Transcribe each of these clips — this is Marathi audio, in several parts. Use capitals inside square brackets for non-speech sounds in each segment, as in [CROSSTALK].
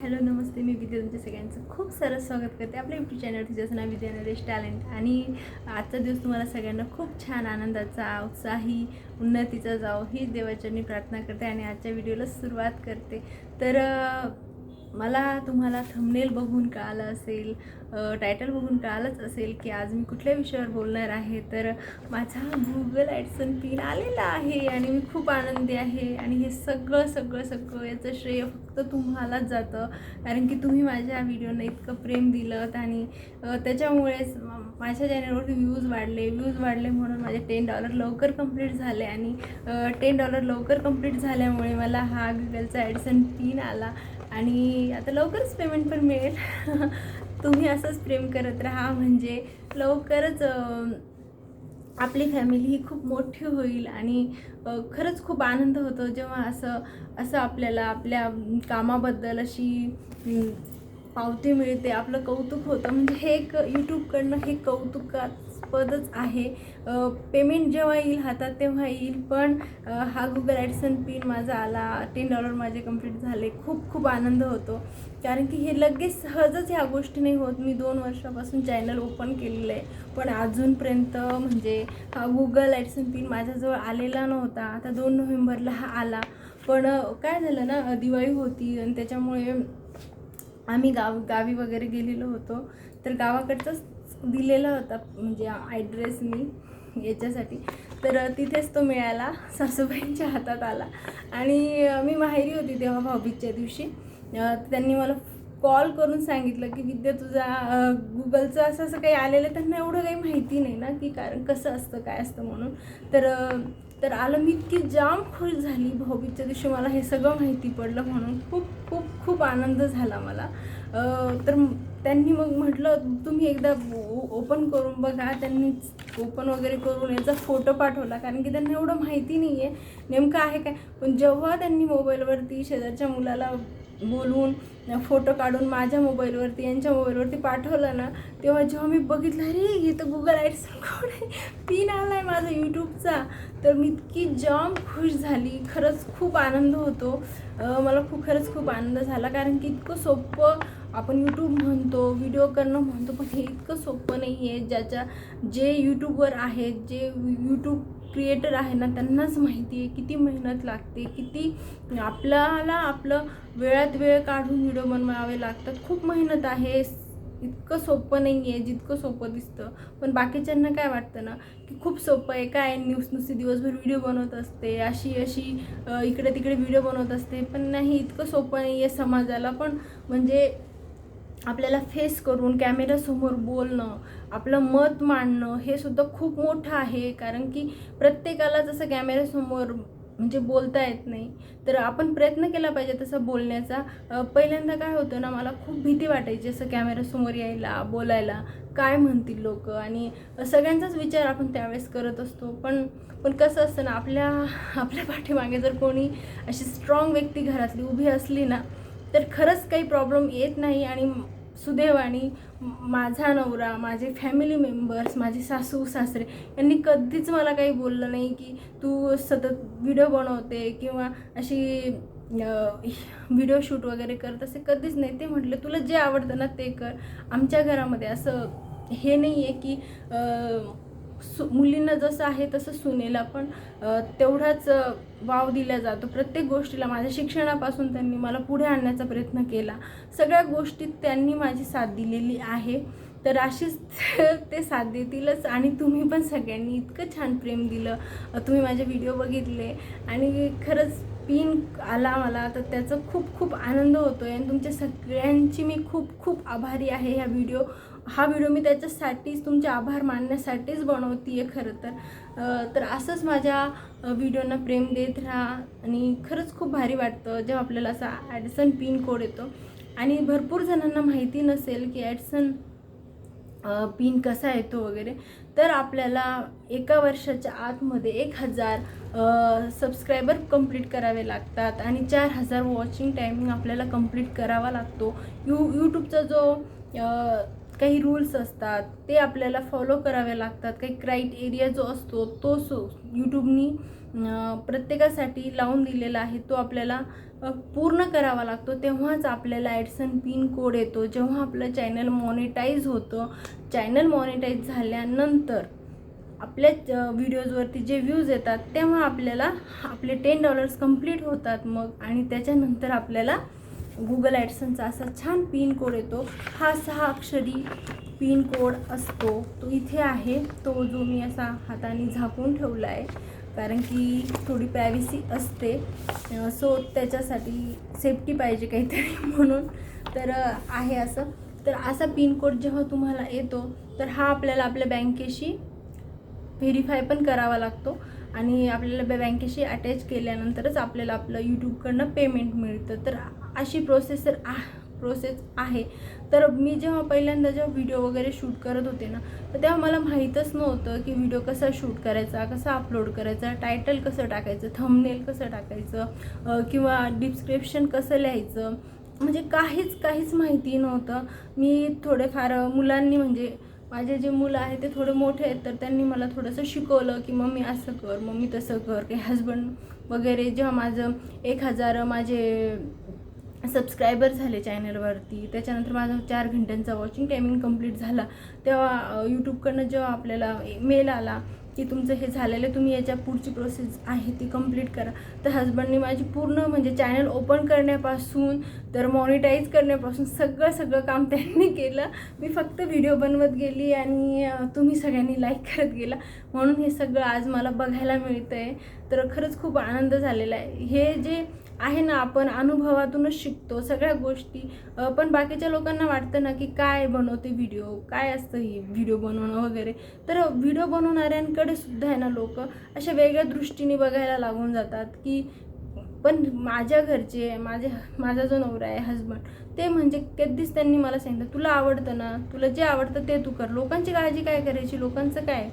हॅलो नमस्ते. मी विद्या तुमच्या सगळ्यांचं खूप सारं स्वागत करते आपल्या यूट्यूब चॅनल तुझ्याचं नाव विद्या नरेश टॅलेंट आणि आजचा दिवस तुम्हाला सगळ्यांना खूप छान आनंदाचा उत्साही उन्नतीचा जावं. ही देवाच्या मी प्रार्थना करते आणि आजच्या व्हिडिओला सुरुवात करते. तर मला तुम्हाला थंबनेल बघून कळालं असेल टायटल बघून कळालंच असेल की आज मी कुठल्या विषयावर बोलणार आहे तर माझा गुगल ॲडसन पिन आलेला आहे आणि मी खूप आनंदी आहे आणि हे सगळं सगळं सगळं याचं श्रेय फक्त तुम्हालाच जातं. कारण की तुम्ही माझ्या व्हिडिओनं इतकं प्रेम दिलं आणि त्याच्यामुळेच माझ्या चॅनलवरती व्ह्यूज वाढले. व्ह्यूज वाढले म्हणून माझे टेन डॉलर लवकर कंप्लीट झाले आणि टेन डॉलर लवकर कंप्लीट झाल्यामुळे मला हा गुगलचा ॲडसन पिन आला. आणि आता लवकरच पेमेंट पण मिळेल. [LAUGHS] तुम्ही असंच प्रेम करत राहा. म्हणजे लवकरच आपली फॅमिली ही खूप मोठी होईल आणि खरंच खूप आनंद होतो जेव्हा असं असं आपल्याला आपल्या कामाबद्दल अशी पावती मिळते. आपलं कौतुक होतं. म्हणजे हे एक यूट्यूबकडनं हे पदच आहे. पेमेंट जेव्हा येईल हातात तेव्हा येईल पण हा गुगल ॲडसन पिन माझा आला. टेन डॉलर माझे कंप्लीट झाले. खूप खूप आनंद होतो. कारण की हे लगेच सहजच ह्या गोष्टी नाही होत. मी दोन वर्षापासून चॅनल ओपन केलेलं आहे. पण अजूनपर्यंत म्हणजे हा गुगल ॲडसन पिन माझ्याजवळ आलेला नव्हता. आता दोन नोव्हेंबरला हा आला. पण काय झालं ना दिवाळी होती आणि त्याच्यामुळे आम्ही गाव गावी वगैरे गेलेलो होतो. तर गावाकडचंच दिलेला होता म्हणजे ॲड्रेस मी याच्यासाठी. तर तिथेच तो मिळाला सासूबाईंच्या हातात आला. आणि मी माहेरी होती तेव्हा भाऊबीजच्या दिवशी. त्यांनी मला कॉल करून सांगितलं की विद्या तुझा गुगलचं असं असं काही आलेलं आहे. त्यांना एवढं काही माहिती नाही ना की कारण कसं असतं काय असतं म्हणून. तर तर आलं मी इतकी जाम खुश झाली भाऊबीजच्या दिवशी. मला हे सगळं माहिती पडलं म्हणून खूप खूप खूप आनंद झाला मला. तर त्यांनी मग म्हटलं तुम्ही एकदा ओपन करून बघा. त्यांनी ओपन वगैरे करून याचा फोटो पाठवला कारण की त्यांना एवढं माहिती नाही आहे नेमकं आहे काय? पण जेव्हा त्यांनी मोबाईलवरती शेजारच्या मुलाला बोलवून फोटो काढून माझ्या मोबाईलवरती यांच्या मोबाईलवरती पाठवलं ना तेव्हा जेव्हा मी बघितलं अरे हे तर गुगल ॲड्स कोण आहे? पिन आला आहे माझा यूट्यूबचा तर मी इतकी जाम खुश झाली. खरंच खूप आनंद होतो. मला खूप खरंच खूप आनंद झाला कारण की इतकं सोपं आपण यूट्यूब म्हणतो व्हिडिओ करणं म्हणतो पण हे इतकं सोपं नाही आहे ज्याच्या जे यूट्यूबवर आहेत जे यूट्यूब क्रिएटर आहे ना त्यांनाच माहिती आहे किती मेहनत लागते किती आपल्याला आपलं वेळात वेळ काढून व्हिडिओ बनवावे लागतात. खूप मेहनत आहे. इतकं सोपं नाही आहे जितकं सोपं दिसतं. पण बाकीच्यांना काय वाटतं ना की खूप सोपं आहे. काय न्यूज नुसती दिवसभर व्हिडिओ बनवत असते अशी अशी इकडे तिकडे व्हिडिओ बनवत असते. पण नाही इतकं सोपं नाही आहे समाजाला. पण म्हणजे आपल्याला फेस करून कॅमेऱ्यासमोर बोलणं आपलं मत मांडणं हे सुद्धा खूप मोठं आहे. कारण की प्रत्येकाला जसं कॅमेऱ्यासमोर म्हणजे बोलता येत नाही तर आपण प्रयत्न केला पाहिजे तसं बोलण्याचा. पहिल्यांदा काय होतं ना मला खूप भीती वाटायची असं कॅमेऱ्यासमोर यायला बोलायला. काय म्हणतील लोक? आणि सगळ्यांचाच विचार आपण त्यावेळेस करत असतो. पण पण कसं असतं ना आपल्या आपल्या पाठीमागे जर कोणी अशी स्ट्रॉंग व्यक्ती घरातली उभी असली ना तर खरंच काही प्रॉब्लेम येत नाही आणि सुदैवाने माझा नवरा माझे फॅमिली मेंबर्स माझे सासू सासरे यांनी कधीच मला काही बोललं नाही की तू सतत व्हिडिओ बनवते किंवा अशी व्हिडिओ शूट वगैरे करत असे कधीच नाही. ते म्हटले तुला जे आवडतं ना ते कर. आमच्या घरामध्ये असं हे नाही आहे की सु मुलींना जसं आहे तसं सुनेला पण तेवढाच वाव दिला जातो. प्रत्येक गोष्टीला माझ्या शिक्षणापासून त्यांनी मला पुढे आणण्याचा प्रयत्न केला. सगळ्या गोष्टीत त्यांनी माझी साथ दिलेली आहे. तर अशीच [LAUGHS] ते साथ देतीलच आणि तुम्ही पण सगळ्यांनी इतकं छान प्रेम दिलं. तुम्ही माझे व्हिडिओ बघितले आणि खरंच पिन आला मला तर त्याचं खूप खूप आनंद होतो आहे आणि तुमच्या सगळ्यांची मी खूप खूप आभारी आहे ह्या व्हिडिओ हा व्हिडिओ मी त्याच्यासाठीच तुमचे आभार मानण्यासाठीच बनवते आहे खरं तर. तर असंच माझ्या अ, व्हिडिओना प्रेम देत राहा. आणि खरंच खूप भारी वाटतं जेव्हा आपल्याला असा ॲडसन पिन कोड येतो. आणि भरपूर जणांना माहिती नसेल की ॲडसन पिन कसा येतो वगैरे तर आपल्याला एका वर्षाच्या आतमध्ये एक हजार सबस्क्रायबर कंप्लीट करावे लागतात आणि चार हजार वॉचिंग टायमिंग आपल्याला कंप्लीट करावा लागतो. यू यूट्यूबचा जो काही रूल्स असतात ते आपल्याला फॉलो करावे लागतात. काही क्राईटेरिया जो असतो तो सो यूट्यूबनी प्रत्येकासाठी लावून दिलेला आहे तो आपल्याला पूर्ण करावा लागतो. तेव्हाच आपल्याला ॲडसन पिन कोड येतो. जेव्हा आपलं चॅनल मॉनिटाईज होतं चॅनल मॉनिटाईज झाल्यानंतर आपल्या व्हिडिओजवरती जे व्ह्यूज येतात तेव्हा आपल्याला आपले टेन डॉलर्स कंप्लीट होतात मग. आणि त्याच्यानंतर आपल्याला गुगल ॲडसनचा असा छान पिन कोड येतो. हा सहा अक्षरी पिन कोड असतो. तो इथे आहे. तो जो मी असा हाताने झाकून ठेवला आहे कारण की थोडी प्रायव्हसी असते. सो त्याच्यासाठी सेफ्टी पाहिजे काहीतरी [LAUGHS] म्हणून. तर आहे असं. तर असा पिन कोड जेव्हा तुम्हाला येतो तर हा आपल्याला आपल्या बँकेशी व्हेरीफाय पण करावा लागतो. आणि आपल्याला बँकेशी अटॅच केल्यानंतरच आपल्याला आपलं यूट्यूबकडनं पेमेंट मिळतं. तर अशी प्रोसेस तर आ प्रोसेस आहे. तर मी जेव्हा पहिल्यांदा जेव्हा व्हिडिओ वगैरे शूट करत होते ना तर तेव्हा मला माहीतच नव्हतं की व्हिडिओ कसा शूट करायचा कसा अपलोड करायचा टायटल कसं टाकायचं थंबनेल कसं टाकायचं किंवा डिस्क्रिप्शन कसं लिहायचं. म्हणजे काहीच काहीच माहिती नव्हतं. मी थोडेफार मुलांनी म्हणजे माझे जे मुलं आहेत ते थोडे मोठे आहेत तर त्यांनी मला थोडंसं शिकवलं की मम्मी असं कर मम्मी तसं कर की हजबंड वगैरे जेव्हा माझं एक हजार माझे सबस्क्रायबर झाले चॅनलवरती त्याच्यानंतर माझा चार घंट्यांचा वॉचिंग टायमिंग कंप्लीट झाला तेव्हा यूट्यूबकडनं जेव्हा आपल्याला मेल आला की तुमचं हे झालेलं तुम्ही याच्या पुढची प्रोसेस आहे ती कंप्लीट करा. तर हजबंडने माझी पूर्ण म्हणजे चॅनल ओपन करण्यापासून तर मॉनिटाईज करण्यापासून सगळं सगळं काम त्यांनी [LAUGHS] केलं. मी फक्त व्हिडिओ बनवत गेली आणि तुम्ही सगळ्यांनी लाईक करत गेला. म्हणून हे सगळं आज मला बघायला मिळतं आहे तर खरंच खूप आनंद झालेला आहे. हे जे आहे ना आपण अनुभवातूनच शिकतो. सगळ्या गोष्टी पण बाकीच्या लोकांना वाटतं ना की काय बनवते व्हिडिओ काय असतं हे व्हिडिओ बनवणं वगैरे? तर व्हिडिओ बनवणाऱ्यांकडे सुद्धा आहे ना लोक अशा वेगळ्या दृष्टीने बघायला लागून जातात की पण माझ्या घरचे माझे माझा जो नवरा आहे हजबंड ते म्हणजे कधीच त्यांनी मला सांगितलं तुला आवडतं ना तुला जे आवडतं ते तू कर. लोकांची काळजी काय करायची? लोकांचं काय?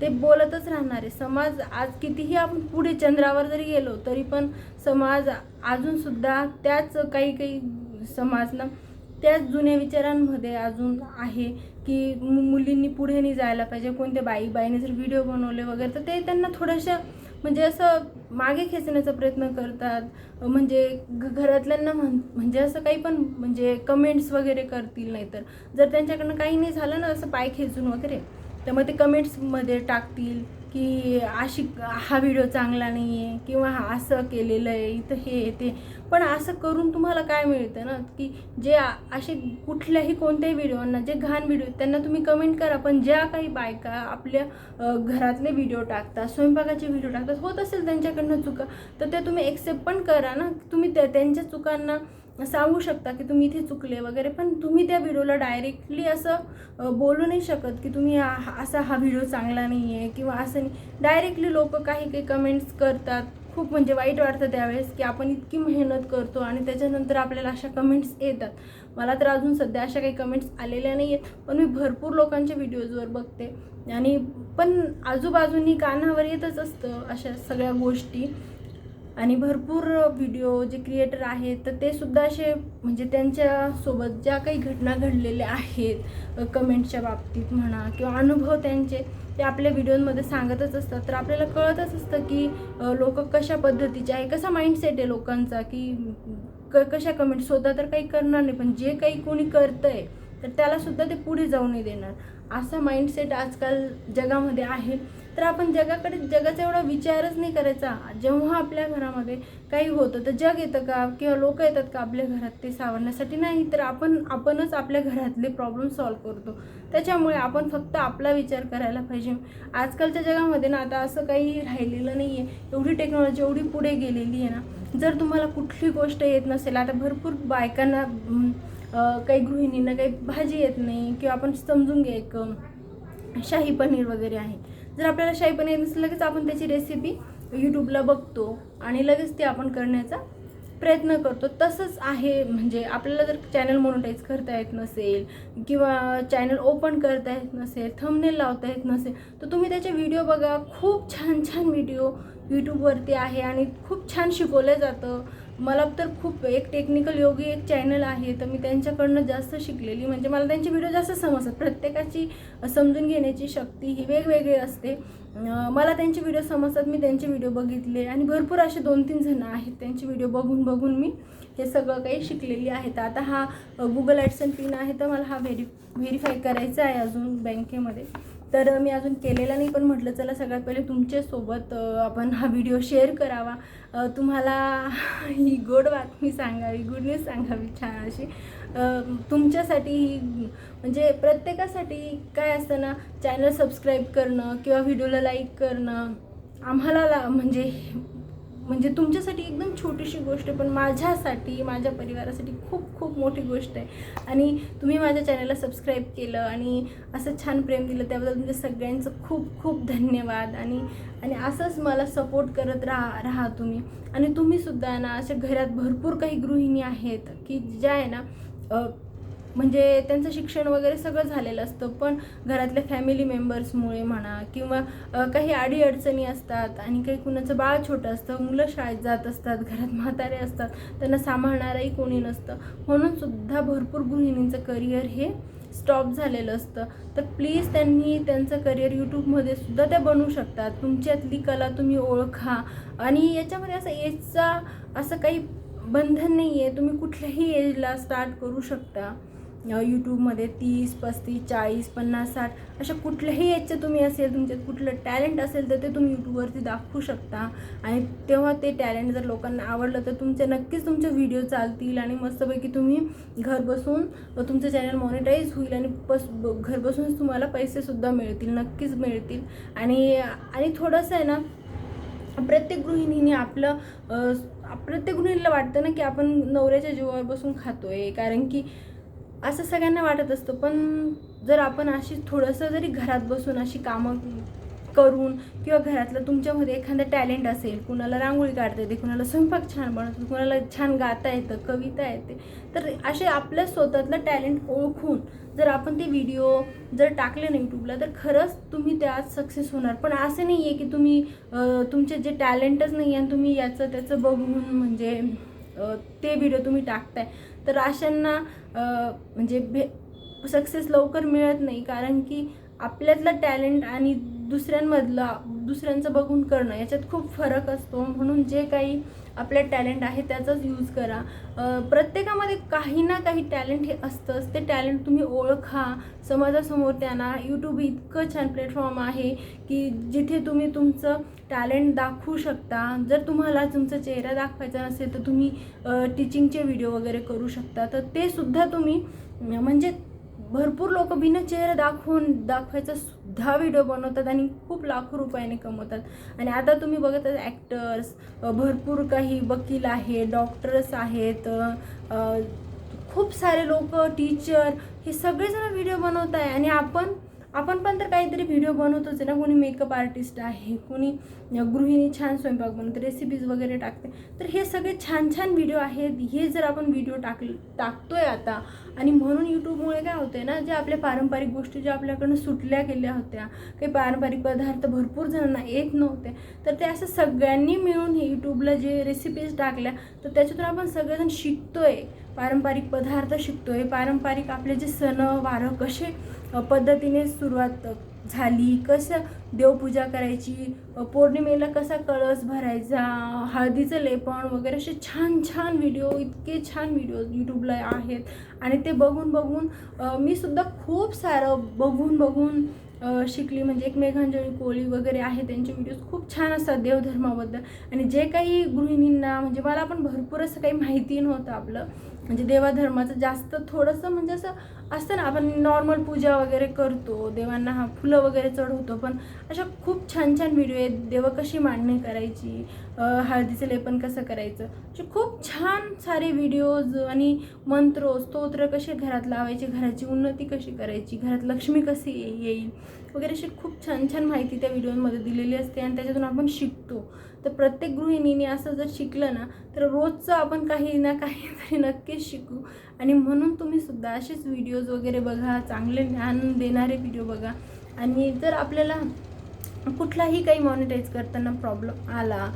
ते बोलतच राहणार आहे. समाज आज कितीही आपण पुढे चंद्रावर जरी गेलो तरी पण समाज अजूनसुद्धा त्याच काही काही समाज ना त्याच जुन्या विचारांमध्ये अजून आहे की मुलींनी पुढे नाही जायला पाहिजे. कोणत्या बाई बाईने जर व्हिडिओ बनवले वगैरे तर ते त्यांना थोडंशा म्हणजे असं मागे खेचण्याचा प्रयत्न करतात. म्हणजे घ- घरातल्यांना म्हण म्हणजे असं काही पण म्हणजे कमेंट्स वगैरे करतील नाहीतर. जर त्यांच्याकडनं काही नाही झालं ना असं पाय खेचून वगैरे. तर मग ते कमेंट्समध्ये टाकतील की अशी हा व्हिडिओ चांगला नाही आहे किंवा हा असं केलेलं आहे इथं हे ते. पण असं करून तुम्हाला काय मिळतं ना की जे असे कुठल्याही कोणत्याही व्हिडिओंना जे घाण व्हिडिओ त्यांना तुम्ही कमेंट करा. पण ज्या काही बायका आपल्या घरातले व्हिडिओ टाकतात स्वयंपाकाचे व्हिडिओ टाकतात होत असेल त्यांच्याकडनं चुका तर ते तुम्ही एक्सेप्ट पण करा ना. तुम्ही त्या त्यांच्या चुकांना सांगू शकता की तुम्ही इथे चुकले वगैरे पण तुम्ही त्या व्हिडिओला डायरेक्टली असं बोलू नाही शकत की तुम्ही असा हा व्हिडिओ चांगला नाही आहे किंवा असं नाही. डायरेक्टली लोक काही काही कमेंट्स करतात. खूप म्हणजे वाईट वाटतं त्यावेळेस की आपण इतकी मेहनत करतो आणि त्याच्यानंतर आपल्याला अशा कमेंट्स येतात. मला तर अजून सध्या अशा काही कमेंट्स आलेल्या नाही आहेत पण मी भरपूर लोकांच्या व्हिडिओजवर बघते. आणि पण आजूबाजूनी कानावर येतच असतं अशा सगळ्या गोष्टी. आणि भरपूर व्हिडिओ जे क्रिएटर आहेत तर ते सुद्धा असे म्हणजे त्यांच्यासोबत ज्या काही घटना घडलेल्या आहेत कमेंटच्या बाबतीत म्हणा किंवा अनुभव त्यांचे ते आपल्या व्हिडिओमध्ये सांगतच असतात. तर आपल्याला कळतच असतं की लोक कशा पद्धतीचे आहे कसा माइंडसेट आहे लोकांचा की क कशा कमेंट स्वतः तर काही करणार नाही पण जे काही कोणी करतं आहे तर त्यालासुद्धा ते पुढे जाऊ नाही देणार. असा माइंडसेट आजकाल जगामध्ये आहे. तर आपण जगाकडे जगाचा एवढा विचारच नाही करायचा. जेव्हा आपल्या घरामध्ये काही होतं तर जग येतं का? किंवा लोक येतात का आपल्या घरात ते सावरण्यासाठी? नाही तर आपण आपणच आपल्या घरातले प्रॉब्लेम सॉल्व्ह करतो. त्याच्यामुळे आपण फक्त आपला विचार करायला पाहिजे. आजकालच्या जगामध्ये ना आता असं काही राहिलेलं नाही आहे एवढी टेक्नॉलॉजी एवढी पुढे गेलेली आहे ना. जर तुम्हाला कुठली गोष्ट येत नसेल आता भरपूर बायकांना काही गृहिणींना काही भाजी येत नाही किंवा आपण समजून घ्या एक शाही पनीर वगैरे आहे. जर आपल्याला शाही पनीर नसेल लगेच आपण त्याची रेसिपी यूट्यूबला बघतो आणि लगेच ती आपण करण्याचा प्रयत्न करतो. तसंच आहे म्हणजे आपल्याला जर चॅनल मोनोटाईज करता येत नसेल किंवा चॅनल ओपन करता येत नसेल थंबनेल लावता येत नसेल तर तुम्ही त्याचे व्हिडिओ बघा. खूप छान छान व्हिडिओ यूट्यूबवरती आहे आणि खूप छान शिकवलं जातं. मला तर खूप एक टेक्निकल योगी एक चॅनल आहे तर मी त्यांच्याकडनं जास्त शिकलेली. म्हणजे मला त्यांचे व्हिडिओ जास्त समजतात. प्रत्येकाची समजून घेण्याची शक्ती ही वेगवेगळी असते. मला त्यांचे व्हिडिओ समजतात मी त्यांचे व्हिडिओ बघितले. आणि भरपूर असे दोन तीन जणं आहेत त्यांचे व्हिडिओ बघून बघून मी हे सगळं काही शिकलेली आहे. तर आता हा गुगल ॲडसन पिन आहे तर मला हा व्हेरी व्हेरीफाय करायचा आहे अजून बँकेमध्ये तर मी अजून केलेला नाही पण म्हटलं चला सगळ्यात पहिले तुमच्यासोबत आपण हा व्हिडिओ शेअर करावा. तुम्हाला ही गोड बातमी सांगावी गुड न्यूज सांगावी छान अशी. तुमच्यासाठी ही म्हणजे प्रत्येकासाठी काय असतं ना चॅनल सबस्क्राईब करणं किंवा व्हिडिओला लाईक करणं आम्हाला ला म्हणजे म्हणजे तुमच्यासाठी एकदम छोटीशी गोष्ट आहे पण माझ्यासाठी माझ्या परिवारासाठी खूप खूप मोठी गोष्ट आहे. आणि तुम्ही माझ्या चॅनलला सबस्क्राईब केलं आणि असं छान प्रेम दिलं त्याबद्दल तुमच्या सगळ्यांचं खूप खूप धन्यवाद. आणि आणि असंच मला सपोर्ट करत राहा राहा तुम्ही. आणि तुम्हीसुद्धा ना अशा घरात भरपूर काही गृहिणी आहेत की ज्या आहे ना म्हणजे त्यांचं शिक्षण वगैरे सगळं झालेलं असतं. पण घरातल्या फॅमिली मेंबर्समुळे म्हणा किंवा काही अडीअडचणी असतात आणि काही कुणाचं बाळ छोटं असतं मुलं शाळेत जात असतात घरात म्हातारे असतात त्यांना सांभाळणारही कोणी नसतं. म्हणून सुद्धा भरपूर गृहिणींचं करिअर हे स्टॉप झालेलं असतं. तर प्लीज त्यांनी त्यांचं करिअर यूट्यूबमध्ये सुद्धा त्या बनवू शकतात. तुमच्यातली कला तुम्ही ओळखा आणि याच्यामध्ये असं एजचा असं काही बंधन नाही आहे तुम्ही कुठल्याही एजला स्टार्ट करू शकता. यूट्यूबमध्ये तीस पस्तीस चाळीस पन्नास साठ अशा कुठल्याही याचं तुम्ही असेल तुमच्यात कुठलं टॅलेंट असेल तर ते तुम्ही यूट्यूबवरती दाखवू शकता. आणि तेव्हा ते टॅलेंट जर लोकांना आवडलं तर तुमचे नक्कीच तुमचे व्हिडिओ चालतील आणि मस्तपैकी तुम्ही घर बसून तुमचं चॅनल मॉनिटाईज होईल आणि बस ब- घर बसूनच तुम्हाला पैसेसुद्धा मिळतील नक्कीच मिळतील. आणि आणि थोडंसं आहे ना प्रत्येक गृहिणीने आपलं प्रत्येक गृहिणीला वाटतं ना की आपण नवऱ्याच्या जीवावर बसून खातो आहे कारण की असं सगळ्यांना वाटत असतं. पण जर आपण अशी थोडंसं जरी घरात बसून अशी कामं करून किंवा घरातलं तुमच्यामध्ये एखादं टॅलेंट असेल कुणाला रांगोळी काढता येते कुणाला स्वयंपाक छान बनवतो कुणाला छान गाता येतं कविता येते तर असे आपल्या स्वतःतलं टॅलेंट ओळखून जर आपण ते व्हिडिओ जर टाकले ना यूट्यूबला तर खरंच तुम्ही त्यात सक्सेस होणार. पण असं नाही आहे की तुम्ही तुमचे जे टॅलेंटच नाही आहे आणि तुम्ही याचं त्याचं बघून म्हणजे ते व्हिडिओ तुम्ही टाकताय. तर अशांना म्हणजे भे सक्सेस लवकर मिळत नाही. कारण की आपल्यातलं टॅलेंट आणि दुसऱ्यांमधला दुसऱ्यांचं बघून करणं याच्यात खूप फरक असतो. म्हणून जे काही आपल्या टॅलेंट आहे त्याचाच यूज करा. प्रत्येकामध्ये काही ना काही टॅलेंट हे असतंच. ते टॅलेंट तुम्ही ओळखा. समाजासमोर त्यांना यूट्यूब इतकं छान प्लॅटफॉर्म आहे की जिथे तुम्ही तुमचं टॅलेंट दाखवू शकता. जर तुम्हाला तुमचा चेहरा दाखवायचा नसेल तर तुम्ही टीचिंगचे व्हिडिओ वगैरे करू शकता. तर ते सुद्धा तुम्ही म्हणजे भरपूर लोक भिन्न चेहरा दाखवून दाखवायचा सुद्धा व्हिडिओ बनवतात आणि खूप लाखो रुपयाने कमवतात. आणि आता तुम्ही बघत ॲक्टर्स भरपूर काही वकील आहे डॉक्टर्स आहेत खूप सारे लोक टीचर हे सगळेजण व्हिडिओ बनवत आहे आणि आपण आपण पण तर काहीतरी व्हिडिओ बनवतोच आहे ना. कोणी मेकअप आर्टिस्ट आहे कोणी गृहिणी छान स्वयंपाक बनवते रेसिपीज वगैरे टाकते. तर हे सगळे छान छान व्हिडिओ आहेत. हे जर आपण व्हिडिओ टाक टाकतोय आता आणि म्हणून यूट्यूबमुळे काय होतंय ना जे आपल्या पारंपरिक गोष्टी ज्या आपल्याकडनं सुटल्या गेल्या होत्या काही पारंपरिक पदार्थ भरपूर जणांना येत नव्हते तर ते असं सगळ्यांनी मिळून हे यूट्यूबला जे रेसिपीज टाकल्या तर त्याच्यातून आपण सगळेजण शिकतोय. पारंपरिक पदार्थ शिकतो आहे पारंपरिक आपले जे सणवारं कसे पद्धतीने सुरुवात झाली कसं देवपूजा करायची पौर्णिमेला कसा कळस भरायचा हळदीचं लेपण वगैरे असे छान छान व्हिडिओ इतके छान व्हिडिओ यूट्यूबला आहेत. आणि ते बघून बघून मी सुद्धा खूप सारं बघून बघून शिकली. म्हणजे एक मेघांजळी कोळी वगैरे आहे त्यांचे व्हिडिओज खूप छान असतात देवधर्माबद्दल. आणि जे काही गृहिणींना म्हणजे मला पण भरपूर असं काही माहिती नव्हतं आपलं. म्हणजे देवाधर्माचं जास्त थोडंसं म्हणजे असं असतं ना आपण नॉर्मल पूजा वगैरे करतो देवांना हा फुलं वगैरे चढवतो पण अशा खूप छान छान व्हिडिओ आहेत. देवं कशी मांडणी करायची हळदीचं लेपन कसं करायचं असे खूप छान सारे व्हिडिओज आणि मंत्र स्तोत्र कसे घरात लावायचे घराची उन्नती कशी करायची घरात लक्ष्मी कशी येईल वगैरे अशी खूप छान छान माहिती त्या व्हिडिओमध्ये दिलेली असते आणि त्याच्यातून आपण शिकतो. तर प्रत्येक गृहिणीने असं जर शिकलं ना तर रोजचं आपण काही ना काहीतरी नक्कीच शिकू. आणि म्हणून तुम्ही सुद्धा असेच व्हिडिओज वगैरे बघा चांगले ज्ञान देणारे व्हिडिओ बघा. आणि जर आपल्याला कुठलाही काही मॉनिटाईज करताना प्रॉब्लेम आला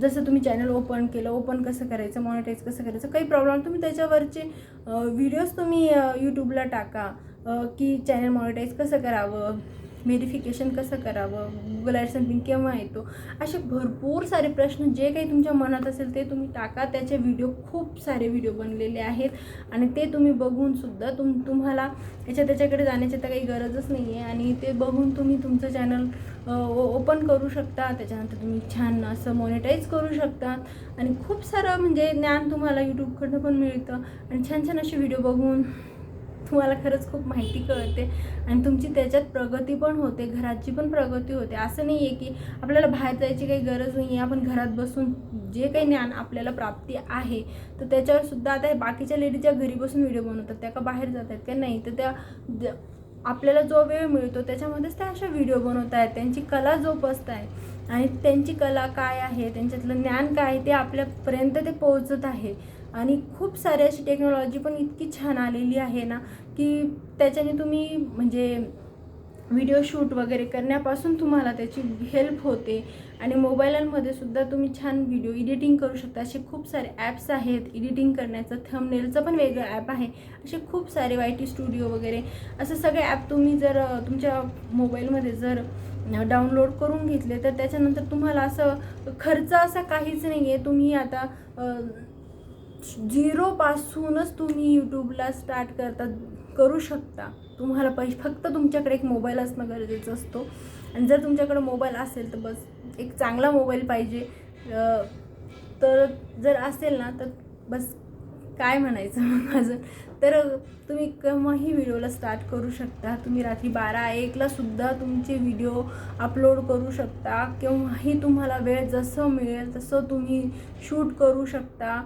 जसं तुम्ही चॅनल ओपन केलं ओपन कसं करायचं मॉनिटाईज कसं करायचं काही प्रॉब्लेम तुम्ही त्याच्यावरचे व्हिडिओज तुम्ही यूट्यूबला टाका की चॅनल मॉनिटाईज कसं करावं? व्हेरिफिकेशन कसं करावं? गुगल ॲडसन पिन केव्हा येतो? असे भरपूर सारे प्रश्न जे काही तुमच्या मनात असेल ते तुम्ही टाका. त्याचे व्हिडिओ खूप सारे व्हिडिओ बनलेले आहेत. आणि ते तुम्ही बघूनसुद्धा तुम तुम्हाला याच्या त्याच्याकडे जाण्याची तर काही गरजच नाही आहे आणि ते बघून तुम्ही तुमचं चॅनल ओपन करू शकता. त्याच्यानंतर तुम्ही छान असं मॉनिटाईज करू शकता. आणि खूप सारं म्हणजे ज्ञान तुम्हाला यूट्यूबकडनं पण मिळतं. आणि छान छान असे व्हिडिओ बघून तुम्हाला खरंच खूप माहिती कळते. आणि तुमची त्याच्यात प्रगती पण होते घराची पण प्रगती होते. असं नाही आहे की आपल्याला बाहेर जायची काही गरज नाही आहे. आपण घरात बसून जे काही ज्ञान आपल्याला प्राप्ती आहे तर त्याच्यावर सुद्धा आता हे बाकीच्या लेडीजच्या घरी बसून व्हिडिओ बनवतात त्या का बाहेर जात आहेत का नाही तर त्या आपल्याला जो वेळ मिळतो त्याच्यामध्येच त्या अशा व्हिडिओ बनवत आहेत. त्यांची कला जोपासत आहे आणि त्यांची कला काय आहे त्यांच्यातलं ज्ञान काय आहे ते आपल्यापर्यंत ते पोहोचत आहे. आणि खूप सारी अशी टेक्नॉलॉजी पण इतकी छान आलेली आहे ना की त्याच्याने तुम्ही म्हणजे व्हिडिओ शूट वगैरे करण्यापासून तुम्हाला त्याची हेल्प होते. आणि मोबाईलांमध्ये सुद्धा तुम्ही छान व्हिडिओ एडिटिंग करू शकता. असे खूप सारे ॲप्स आहेत एडिटिंग करण्याचं थंबनेलचं पण वेगळं ॲप आहे. असे खूप सारे वाय टी स्टुडिओ वगैरे असं सगळे ॲप तुम्ही जर तुमच्या मोबाईलमध्ये जर डाउनलोड करून घेतले तर त्याच्यानंतर तुम्हाला असं खर्च असा काहीच नाही आहे तुम्ही आता झिरोपासूनच तुम्ही यूट्यूबला स्टार्ट करता करू शकता. तुम्हाला पैसे फक्त तुमच्याकडे एक मोबाईल असणं गरजेचं असतो. आणि जर तुमच्याकडे मोबाईल असेल तर बस एक चांगला मोबाईल पाहिजे. तर जर असेल ना तर बस काय म्हणायचं मग अजून तर तुम्ही केव्हाही व्हिडिओला स्टार्ट करू शकता. तुम्ही रात्री बारा एकला सुद्धा तुमचे व्हिडिओ अपलोड करू शकता. केव्हाही तुम्हाला वेळ जसं मिळेल तसं तुम्ही शूट करू शकता.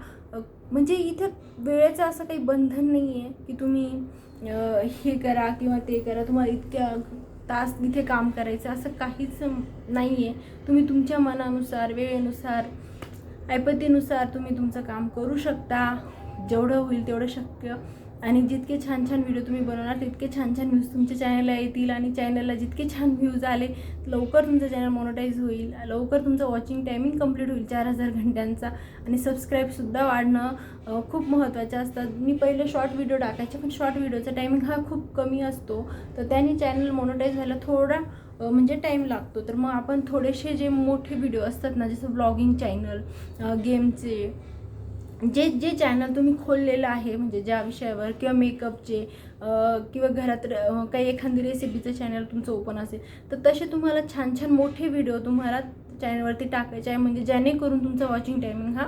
म्हणजे इथे वेळेचं असं काही बंधन नाही आहे की तुम्ही हे करा किंवा ते करा. तुम्हाला इतक्या तास तिथे काम करायचं असं काहीच नाही आहे तुम्ही तुमच्या मनानुसार वेळेनुसार ऐपतीनुसार तुम्ही तुमचं काम करू शकता. जेवढं होईल तेवढं शक्य. आणि जितके छान छान व्हिडिओ तुम्ही बनवणार तितके छान छान व्ह्यूज तुमच्या चॅनलला येतील आणि चॅनलला जितके छान व्ह्यूज आले लवकर तुमचं चॅनल मोनोटाईज होईल. लवकर तुमचं वॉचिंग टायमिंग कंप्लीट होईल चार हजार घंट्यांचा. आणि सबस्क्राईबसुद्धा वाढणं खूप महत्त्वाचं असतात मी पहिले शॉर्ट व्हिडिओ टाकायचे पण शॉर्ट व्हिडिओचा टायमिंग हा खूप कमी असतो. तर त्याने चॅनल मोनोटाईज व्हायला थोडा म्हणजे टाईम लागतो. तर मग आपण थोडेसे जे मोठे व्हिडिओ असतात ना जसं ब्लॉगिंग चॅनल गेमचे जे जे चॅनल तुम्ही खोललेलं आहे म्हणजे ज्या विषयावर किंवा मेकअपचे किंवा घरात काही एखादी रेसिपीचं चॅनल तुमचं ओपन असेल तर तसे तुम्हाला छान छान मोठे व्हिडिओ तुम्हाला चॅनलवरती टाकायचे आहे म्हणजे जेणेकरून तुमचा वॉचिंग टायमिंग हा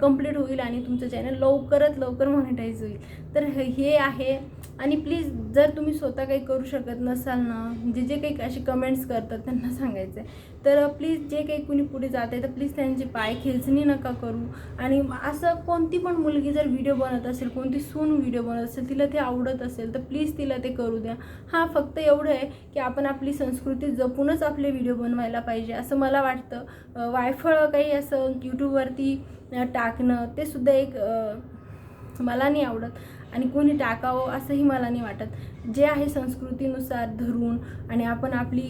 कंप्लीट होईल आणि तुमचं चॅनल लवकरात लवकर मॉनिटाईज होईल. तर हे आहे आणि प्लीज जर तुम्ही स्वतः काही करू शकत नसाल ना जे जे काही असे कमेंट्स करतात त्यांना सांगायचं आहे तर प्लीज जे काही कुणी पुढे जात आहे तर प्लीज त्यांचे पाय खेचणी नका करू. आणि असं कोणती पण मुलगी जर व्हिडिओ बनत असेल कोणती सून व्हिडिओ बनत असेल तिला ते आवडत असेल तर प्लीज तिला ते करू द्या. हां फक्त एवढं आहे की आपण आपली संस्कृती जपूनच आपले व्हिडिओ बनवायला पाहिजे. असं मला वाटतं. वायफळ काही असं यूट्यूबवरती टाकणं ते सुद्धा एक मला नाही आवडत. आणि कोणी टाकावं असंही मला नाही वाटत. जे आहे संस्कृतीनुसार धरून आणि आपण आपली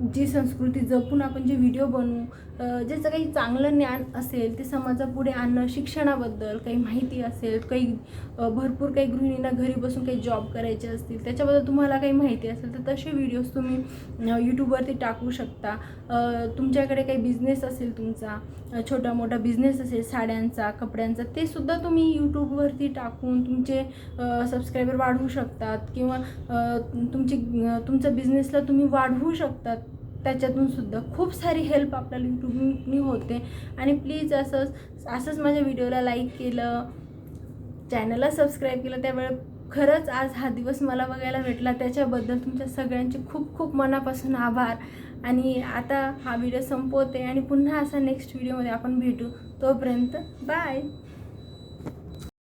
जी संस्कृती जपून आपण जे व्हिडिओ बनवू ज्याचं काही चांगलं ज्ञान असेल ते समाजापुढे आणणं शिक्षणाबद्दल काही माहिती असेल काही भरपूर काही गृहिणींना घरी बसून काही जॉब करायचे असतील त्याच्याबद्दल तुम्हाला काही माहिती असेल तर तसे व्हिडिओज तुम्ही यूट्यूबवरती टाकू शकता. तुमच्याकडे काही बिझनेस असेल तुमचा छोटा मोठा बिझनेस असेल साड्यांचा कपड्यांचा ते सुद्धा तुम्ही यूट्यूबवरती टाकून तुमचे सबस्क्रायबर वाढवू शकतात किंवा तुमची तुमचा तुमच्या बिझनेसला तुम्ही वाढवू शकतात. त्याच्यातून सुद्धा खूप सारी हेल्प आपल्याला यूट्यूबनी होते. आणि प्लीज असंच असंच माझ्या व्हिडिओला लाईक केलं चॅनलला सबस्क्राईब केलं. त्यावेळे खरंच आज हा दिवस मला बघायला भेटला. त्याच्याबद्दल तुमच्या सगळ्यांचे खूप खूप मनापासून आभार. आणि आता हा व्हिडिओ संपवते आणि पुन्हा असा नेक्स्ट व्हिडिओमध्ये आपण भेटू. तोपर्यंत बाय